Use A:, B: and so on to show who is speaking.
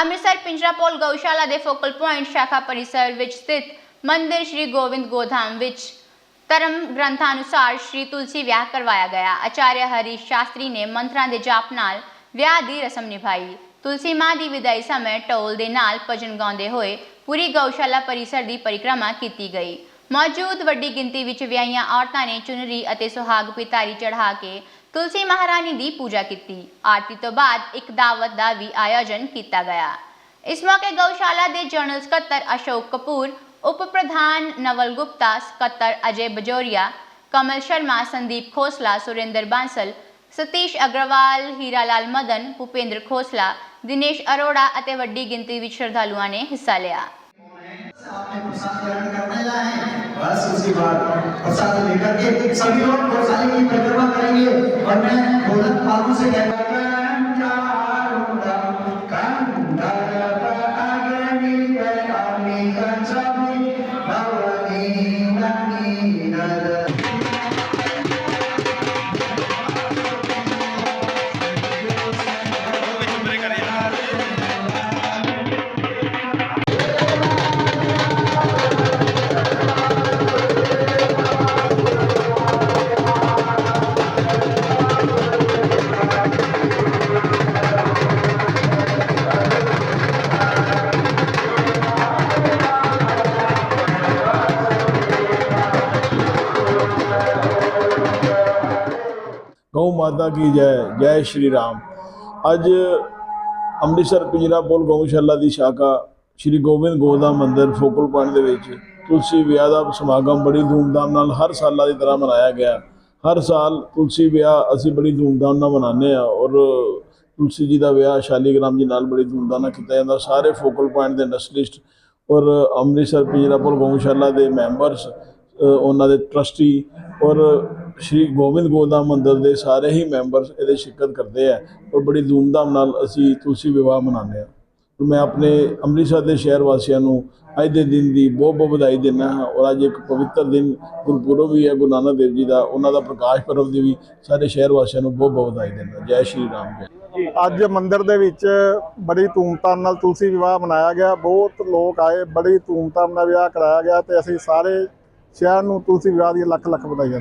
A: ਅੰਮ੍ਰਿਤਸਰ ਪਿੰਜਰਾਪੋਲ ਗਊਸ਼ਾਲਾ ਦੇ focal point ਸ਼ਾਖਾ ਪਰਿਸਰ ਵਿੱਚ ਸਥਿਤ ਮੰਦਿਰ ਸ਼੍ਰੀ ਗੋਬਿੰਦ ਗੋਧਾਮ ਵਿੱਚ ਧਰਮ ਗ੍ਰੰਥਾਂ ਅਨੁਸਾਰ ਸ਼੍ਰੀ ਤੁਲਸੀ ਵਿਆਹ ਕਰਵਾਇਆ ਗਿਆ। ਆਚਾਰਿਆ ਹਰੀਸ਼ ਸ਼ਾਸਤਰੀ ਨੇ ਮੰਤਰਾਂ ਦੇ ਜਾਪ ਨਾਲ ਵਿਆਹ ਦੀ ਰਸਮ ਨਿਭਾਈ। ਤੁਲਸੀ ਮਾਂ ਦੀ ਵਿਦਾਈ ਸਮੇਂ ਢੋਲ ਦੇ ਨਾਲ ਭਜਨ ਗਾਉਂਦੇ ਹੋਏ ਪੂਰੀ ਗਊਸ਼ਾਲਾ ਪਰਿਸਰ ਦੀ ਪਰਿਕਰਮਾ ਕੀਤੀ ਗਈ। ਮੌਜੂਦ ਵੱਡੀ ਗਿਣਤੀ ਵਿੱਚ ਵਿਆਹੀਆਂ ਔਰਤਾਂ ਨੇ ਚੁਨਰੀ ਅਤੇ ਸੁਹਾਗ ਪਿਤਾਰੀ ਚੜ੍ਹਾ ਕੇ ਤੁਲਸੀ ਮਹਾਰਾਣੀ ਦੀ ਪੂਜਾ ਕੀਤੀ। ਆਰਤੀ ਤੋਂ ਬਾਅਦ ਇੱਕ ਦਾਵਤ ਦਾ ਵੀ ਆਯੋਜਨ ਕੀਤਾ ਗਿਆ। ਇਸ ਮੌਕੇ ਗਊਸ਼ਾਲਾ ਦੇ ਜਨਰਲ ਸਕੱਤਰ ਅਸ਼ੋਕ ਕਪੂਰ, ਉਪ ਪ੍ਰਧਾਨ ਨਵਲ ਗੁਪਤਾ, ਸਕੱਤਰ ਅਜੇ ਬਜੋਰੀਆ, ਕਮਲ ਸ਼ਰਮਾ, ਸੰਦੀਪ ਖੋਸਲਾ, ਸੁਰਿੰਦਰ ਬਾਂਸਲ, ਸਤੀਸ਼ ਅਗਰਵਾਲ ਹੀਰਾ ਲਾਲ ਮਦਨ, ਭੁਪੇਂਦਰ ਖੋਸਲਾ, ਦਿਨੇਸ਼ ਅਰੋੜਾ ਅਤੇ ਵੱਡੀ ਗਿਣਤੀ ਵਿੱਚ ਸ਼ਰਧਾਲੂਆਂ ਨੇ ਹਿੱਸਾ ਲਿਆ।
B: आपने प्रसाद ग्रहण करने जाए हैं बस उसी बात प्रसाद लेकर के सभी लोग गौशाले की परिक्रमा करेंगे और मैं ढोलक बाबू से कहता
C: ਗਊ ਮਾਤਾ ਕੀ ਜੈ ਜੈ ਸ਼੍ਰੀ ਰਾਮ। ਅੱਜ ਅੰਮ੍ਰਿਤਸਰ ਪਿੰਜਰਾ ਪੁਲ ਗਊਸ਼ਾਲਾ ਦੀ ਸ਼ਾਖਾ ਸ਼੍ਰੀ ਗੋਬਿੰਦ ਗੋਦਾ ਮੰਦਿਰ ਫੋਕਲ ਪੁਆਇੰਟ ਦੇ ਵਿੱਚ ਤੁਲਸੀ ਵਿਆਹ ਦਾ ਸਮਾਗਮ ਬੜੀ ਧੂਮਧਾਮ ਨਾਲ ਹਰ ਸਾਲਾਂ ਦੀ ਤਰ੍ਹਾਂ ਮਨਾਇਆ ਗਿਆ। ਹਰ ਸਾਲ ਤੁਲਸੀ ਵਿਆਹ ਅਸੀਂ ਬੜੀ ਧੂਮਧਾਮ ਨਾਲ ਮਨਾਉਂਦੇ ਆ ਔਰ ਤੁਲਸੀ ਜੀ ਦਾ ਵਿਆਹ ਸ਼ਾਲੀਗ੍ਰਾਮ ਜੀ ਨਾਲ ਬੜੀ ਧੂਮਧਾਮ ਨਾਲ ਕੀਤਾ ਜਾਂਦਾ। ਸਾਰੇ ਫੋਕਲ ਪੁਆਇੰਟ ਦੇ ਇੰਡਸਟਰੀਸਟ ਔਰ ਅੰਮ੍ਰਿਤਸਰ ਪਿੰਜਰਾ ਪੁਲ ਗਊਸ਼ਾਲਾ ਦੇ ਮੈਂਬਰਸ ਉਹਨਾਂ ਦੇ ਟਰਸਟੀ ਔਰ ਸ਼੍ਰੀ ਗੋਬਿੰਦ ਗੋਦਾਮ ਮੰਦਿਰ ਦੇ ਸਾਰੇ ਹੀ ਮੈਂਬਰਸ ਇਹਦੇ ਸ਼ਿਰਕਤ ਕਰਦੇ ਆ ਔਰ ਬੜੀ ਧੂਮਧਾਮ ਨਾਲ ਅਸੀਂ ਤੁਲਸੀ ਵਿਵਾਹ ਮਨਾਉਂਦੇ ਆ ਮੈਂ ਆਪਣੇ ਅੰਮ੍ਰਿਤਸਰ ਦੇ ਸ਼ਹਿਰ ਵਾਸੀਆਂ ਨੂੰ ਅੱਜ ਦੇ ਦਿਨ ਦੀ ਬਹੁਤ ਬਹੁਤ ਵਧਾਈ ਦਿੰਦਾ ਹਾਂ ਔਰ ਅੱਜ ਇੱਕ ਪਵਿੱਤਰ ਦਿਨ ਗੁਰਪੁਰਬ ਵੀ ਹੈ, ਗੁਰੂ ਨਾਨਕ ਦੇਵ ਜੀ ਦਾ, ਉਹਨਾਂ ਦਾ ਪ੍ਰਕਾਸ਼ ਪਰਬ ਦੀ ਵੀ ਸਾਰੇ ਸ਼ਹਿਰ ਵਾਸੀਆਂ ਨੂੰ ਬਹੁਤ ਬਹੁਤ ਵਧਾਈ ਦਿੰਦਾ ਜੈ ਸ਼੍ਰੀ ਰਾਮ
D: ਅੱਜ ਮੰਦਿਰ ਦੇ ਵਿੱਚ ਬੜੀ ਧੂਮਧਾਮ ਨਾਲ ਤੁਲਸੀ ਵਿਵਾਹ ਮਨਾਇਆ ਗਿਆ। ਬਹੁਤ ਲੋਕ ਆਏ, ਬੜੀ ਧੂਮਧਾਮ ਨਾਲ ਵਿਆਹ ਕਰਾਇਆ ਗਿਆ ਤੇ ਅਸੀਂ ਸਾਰੇ ਸ਼ਹਿਰ ਨੂੰ ਤੁਲਸੀ ਵਿਵਾਹ ਦੀਆਂ ਲੱਖ ਲੱਖ ਵਧਾਈਆਂ